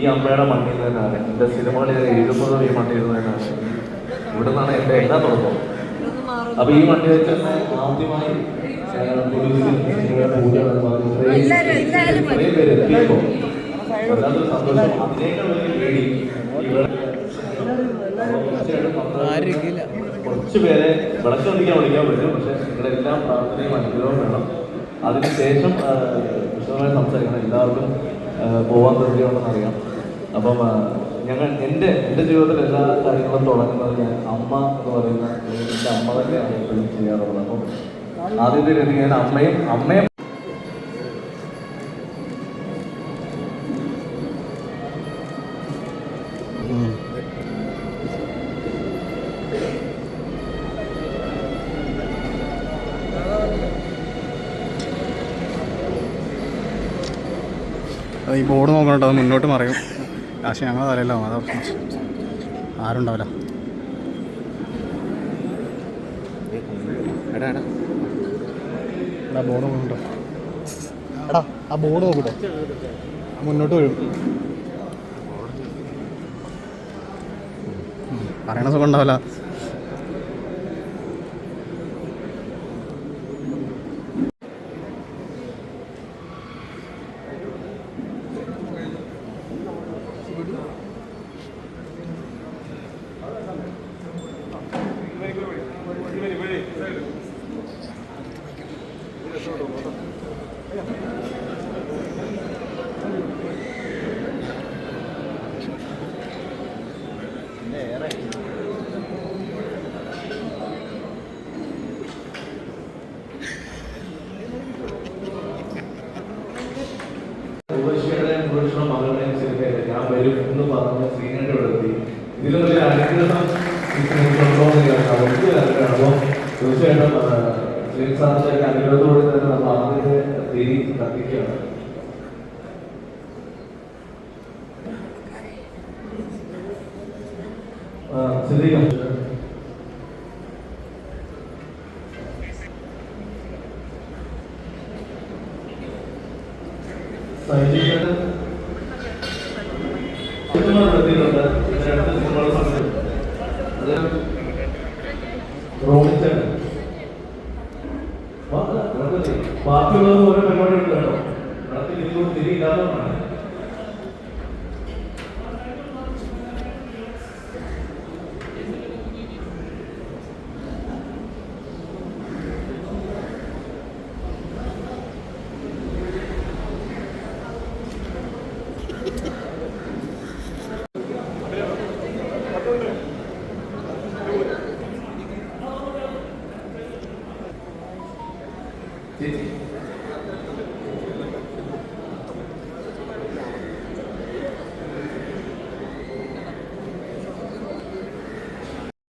ഈ അമ്മയുടെ മണ്ണിൽ തന്നെയാണ് എന്റെ സിനിമകളിൽ എഴുതുന്നതും ഈ മണ്ണിൽ നിന്ന് തന്നെയാണ് ഇവിടെ നിന്നാണ് എന്റെ എല്ലാം തുടങ്ങുന്നത് അപ്പൊ ഈ മണ്ണിൽ വെച്ച് തന്നെ ആദ്യമായി. ഇത്രയും പേര് വല്ലാത്തൊരു സന്തോഷം. അതിനേക്കാൾ വലിയ പേടി കുറച്ച് പേരെ വിളക്ക് കത്തിക്കാൻ വിളിക്കാൻ പറ്റും. പക്ഷെ നിങ്ങളുടെ എല്ലാം പ്രാർത്ഥനയും അനുഗ്രഹവും വേണം. അതിനുശേഷം വിശദമായി സംസാരിക്കണം. എല്ലാവർക്കും പോവാൻ തീർച്ചയാണെന്ന് അറിയാം. അപ്പം ഞങ്ങൾ എന്റെ എന്റെ ജീവിതത്തിൽ എല്ലാ കാര്യങ്ങളും തുടങ്ങുന്നത് ഞാൻ അമ്മ എന്ന് പറയുന്ന എന്റെ അമ്മ തന്നെയാണ് എപ്പോഴും ചെയ്യാറുള്ളത്. അപ്പം ആദ്യത്തെ രീതി ഞാൻ അമ്മയും അമ്മയും ഈ ബോർഡ് നോക്കണം അത് മുന്നോട്ട് മറിയും. കാശ് ഞങ്ങളെ തലയിലാവും അതാ പ്രശ്നം. ആരുണ്ടാവില്ല. എടാ ബോർഡ് നോക്കണ്ടോ എടാ ആ ബോർഡ് നോക്കട്ടോ മുന്നോട്ട് വരും. പറയണ സുഖം ഉണ്ടാവില്ല. ഉർവശിയുടെ വരും എന്ന് പറഞ്ഞ് ശ്രീനയുടെ ഇവിടെ എത്തി. ഇതിലും വലിയ അനുഗ്രഹം അപ്പോൾ തീർച്ചയായിട്ടും ശ്രീ സാറിന്റെ അനുഗ്രഹത്തോടെ തന്നെ നമ്മൾ ആദ്യത്തെ തിരി കത്തിക്കുകയാണ്. സിദ്ദീഖ് സൈനികരുടെ സിനിമകൾ രണ്ട് സിനിമകൾ അത് റോമിച്ചാണ് ബാക്കിയുള്ളവർ ഓരോ പരിപാടികളുണ്ടല്ലോ നടത്തി തിരിയില്ലാത്തതാണ് તેથી